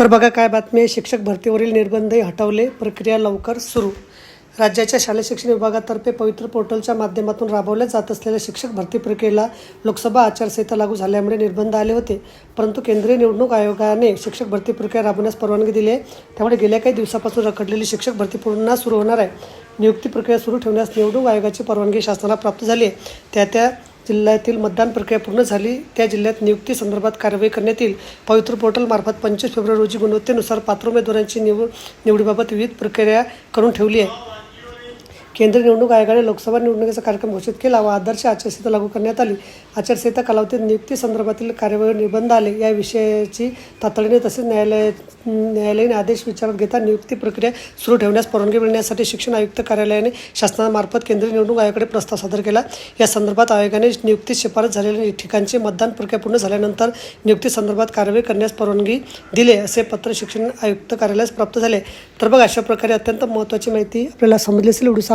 तर बघा काय बातमी आहे. शिक्षक भरतीवरील निर्बंधही हटवले. प्रक्रिया लवकर सुरू. राज्याच्या शालेय शिक्षण विभागातर्फे पवित्र पोर्टलच्या माध्यमातून राबवल्या जात असलेल्या शिक्षक भरती प्रक्रियेला लोकसभा आचारसंहिता लागू झाल्यामुळे निर्बंध आले होते. परंतु केंद्रीय निवडणूक आयोगाने शिक्षक भरती प्रक्रिया राबवण्यास परवानगी दिली आहे. त्यामुळे गेल्या काही दिवसापासून रखडलेली शिक्षक भरती पुन्हा सुरू होणार आहे. नियुक्ती प्रक्रिया सुरू ठेवण्यास निवडणूक आयोगाची परवानगी शासनाला प्राप्त झाली आहे. त्या त्या जिल्ह्यातील मतदान प्रक्रिया पूर्ण झाली त्या जिल्ह्यात नियुक्ती संदर्भात कारवाई करण्यात येईल. पवित्र पोर्टलमार्फत पंचवीस फेब्रुवारी रोजी गुणवत्तेनुसार पात्र उमेदवारांची निवड निवडीबाबत विविध प्रक्रिया करून ठेवली आहे. केंद्रीय निवडणूक आयोगाने लोकसभा निवडणुकीचा कार्यक्रम घोषित केला व आदर्श आचारसंहिता लागू करण्यात आली. आचारसंहिता कालावधीत नियुक्ती संदर्भातील कार्यवाही निर्बंध आले. या विषयाची तातडीने तसेच न्यायालय न्यायालयीन आदेश विचारात घेता नियुक्ती प्रक्रिया सुरू ठेवण्यास परवानगी मिळण्यासाठी शिक्षण आयुक्त कार्यालयाने शासनामार्फत केंद्रीय निवडणूक आयोगाकडे प्रस्ताव सादर केला. या संदर्भात आयोगाने नियुक्ती शिफारस झालेल्या ठिकाणची मतदान प्रक्रिया पूर्ण झाल्यानंतर नियुक्ती संदर्भात कारवाई करण्यास परवानगी दिले असे पत्र शिक्षण आयुक्त कार्यालयास प्राप्त झाले. तर बघा अशा प्रकारे अत्यंत महत्त्वाची माहिती आपल्याला समजली असेल उडीसा